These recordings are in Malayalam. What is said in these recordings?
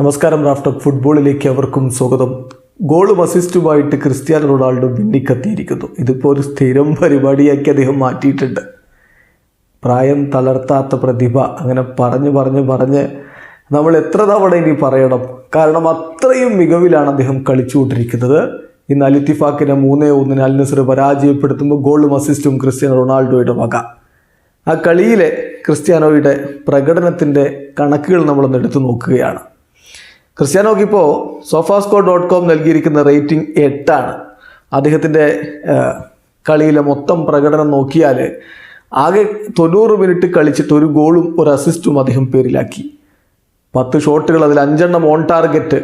നമസ്കാരം റാഫ്റ്റർ ഫുട്ബോളിലേക്ക് അവർക്കും സ്വാഗതം. ഗോളും അസിസ്റ്റുമായിട്ട് ക്രിസ്ത്യാനോ റൊണാൾഡോ മിന്നിക്കത്തിയിരിക്കുന്നു. ഇതിപ്പോൾ ഒരു സ്ഥിരം പരിപാടിയാക്കി അദ്ദേഹം മാറ്റിയിട്ടുണ്ട്. പ്രായം തളർത്താത്ത പ്രതിഭ അങ്ങനെ പറഞ്ഞ് പറഞ്ഞ് പറഞ്ഞ് നമ്മൾ എത്ര തവണ ഇനി പറയണം? കാരണം അത്രയും മികവിലാണ് അദ്ദേഹം കളിച്ചുകൊണ്ടിരിക്കുന്നത്. ഇന്ന് അലിത്തിഫാക്കിനെ മൂന്നേ ഒന്നിന് അൽ നസർ പരാജയപ്പെടുത്തുമ്പോൾ ഗോളും അസിസ്റ്റും ക്രിസ്ത്യാനോ റൊണാൾഡോയുടെ വക. ആ കളിയിലെ ക്രിസ്ത്യാനോയുടെ പ്രകടനത്തിന്റെ കണക്കുകൾ നമ്മളൊന്ന് എടുത്തു നോക്കുകയാണ്. ക്രിസ്ത്യാനോക്ക് ഇപ്പോൾ സോഫാസ്കോ ഡോട്ട് കോം നൽകിയിരിക്കുന്ന റേറ്റിംഗ് എട്ടാണ്. അദ്ദേഹത്തിന്റെ കളിയിലെ മൊത്തം പ്രകടനം നോക്കിയാൽ ആകെ തൊണ്ണൂറ് മിനിറ്റ് കളിച്ചിട്ട് ഒരു ഗോളും ഒരു അസിസ്റ്റും അദ്ദേഹം പേരിലാക്കി. പത്ത് ഷോട്ടുകൾ അതിൽ അഞ്ചെണ്ണം ഓൺ ടാർഗറ്റ്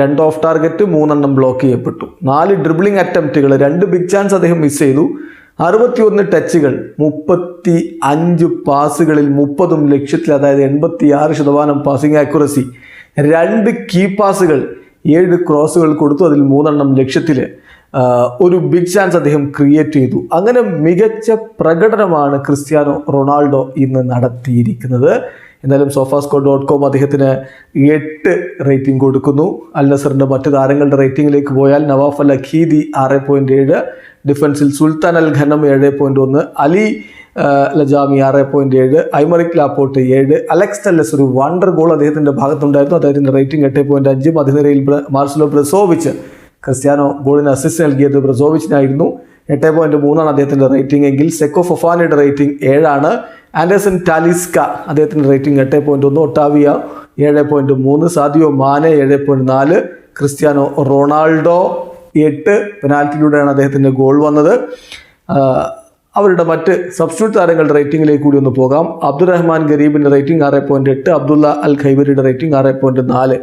രണ്ട് ഓഫ് ടാർഗറ്റ് മൂന്നെണ്ണം ബ്ലോക്ക് ചെയ്യപ്പെട്ടു. നാല് ഡ്രിബിളിംഗ് അറ്റംപ്റ്റുകൾ രണ്ട് ബിഗ് ചാൻസ് അദ്ദേഹം മിസ് ചെയ്തു. അറുപത്തിയൊന്ന് ടച്ചുകൾ മുപ്പത്തി അഞ്ച് പാസുകളിൽ മുപ്പതും ലക്ഷ്യത്തിൽ അതായത് എൺപത്തി ആറ് ശതമാനം പാസിംഗ് ആക്യുറസി രണ്ട് കീ പാസുകൾ ഏഴ് ക്രോസുകൾ കൊടുത്തു. അതിൽ മൂന്നെണ്ണം ലക്ഷ്യത്തിൽ ഒരു ബിഗ് ചാൻസ് അദ്ദേഹം ക്രിയേറ്റ് ചെയ്തു. അങ്ങനെ മികച്ച പ്രകടനമാണ് ക്രിസ്ത്യാനോ റൊണാൾഡോ ഇന്ന് നടത്തിയിരിക്കുന്നത്. എന്നാലും സോഫാസ്കോ ഡോട്ട് കോം അദ്ദേഹത്തിന് എട്ട് റേറ്റിംഗ് കൊടുക്കുന്നു. അൽ നസറിന്റെ മറ്റു താരങ്ങളുടെ റേറ്റിംഗിലേക്ക് പോയാൽ നവാഫ് അൽ അഖീദി ആറ് പോയിന്റ് ഏഴ് ഡിഫൻസിൽ സുൽത്താൻ അൽ ഖനം ഏഴ് പോയിന്റ് ഒന്ന് അലി ലജാമി ആറ് പോയിന്റ് ഏഴ് ഐമറിക് ലാപ്പോട്ട് ഏഴ് അലക്സ് ടെല്ലസ് ഒരു വണ്ടർ ഗോൾ അദ്ദേഹത്തിന്റെ ഭാഗത്തുണ്ടായിരുന്നു. അദ്ദേഹത്തിന്റെ റേറ്റിംഗ് എട്ട് പോയിന്റ് അഞ്ചും അതിനിരയിൽ മാർസലോ ബ്രസോവിച്ച് ക്രിസ്ത്യാനോ ഗോളിന് അസിസ്റ്റ് നൽകിയത് ബ്രസോവിച്ചിനായിരുന്നു. എട്ട് പോയിന്റ് മൂന്നാണ് അദ്ദേഹത്തിന്റെ റേറ്റിംഗ് എങ്കിൽ സെക്കോ ഫൊഫാനയുടെ റേറ്റിംഗ് ഏഴാണ്. ആൻഡേഴ്സൺ ടാലിസ്ക അദ്ദേഹത്തിന്റെ റേറ്റിംഗ് എട്ട് പോയിന്റ് ഒന്ന് ഒട്ടാവിയ ഏഴ് പോയിന്റ് മൂന്ന് സാദിയോ മാനെ ഏഴ് പോയിന്റ് നാല് ക്രിസ്ത്യാനോ റൊണാൾഡോ എട്ട്. പെനാൽറ്റിയിലൂടെയാണ് അദ്ദേഹത്തിന്റെ ഗോൾ വന്നത്. അവരുടെ മറ്റ് സബ്സ്റ്റിറ്റ്യൂട്ട് താരങ്ങളുടെ റേറ്റിംഗിലേക്ക് കൂടി ഒന്ന് പോകാം. അബ്ദുറഹ്മാൻ ഗരീബിന്റെ റേറ്റിംഗ് ആറ് പോയിന്റ് എട്ട് അബ്ദുള്ള അൽ ഖൈബരിയുടെ റേറ്റിംഗ് ആറ് പോയിന്റ് നാല്.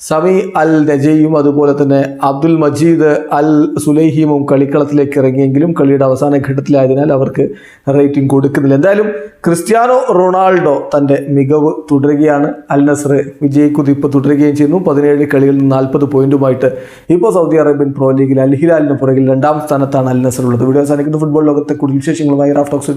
സമി അൽ നജയും അതുപോലെ തന്നെ അബ്ദുൽ മജീദ് അൽ സുലൈഹിമും കളിക്കളത്തിലേക്ക് ഇറങ്ങിയെങ്കിലും കളിയുടെ അവസാന ഘട്ടത്തിലായതിനാൽ അവർക്ക് റേറ്റിംഗ് കൊടുക്കുന്നില്ല. എന്തായാലും ക്രിസ്ത്യാനോ റൊണാൾഡോ തന്റെ മികവ് തുടരുകയാണ്. അൽ നസർ വിജയക്കുതിപ്പ് തുടരുകയും ചെയ്യുന്നു. പതിനേഴ് കളികളിൽ നിന്ന് നാൽപ്പത് പോയിന്റുമായിട്ട് ഇപ്പോൾ സൗദി അറേബ്യൻ പ്രോ ലീഗിൽ അൽ ഹിലാലിന് പുറകിൽ രണ്ടാം സ്ഥാനത്താണ് അൽ നസർ ഉള്ളത്. വീഡിയോ അവസാനിക്കുന്ന. ഫുട്ബോൾ ലോകത്തെ കൂടുതൽ വിശേഷങ്ങളുമായി റാഫ് ടോക്സ്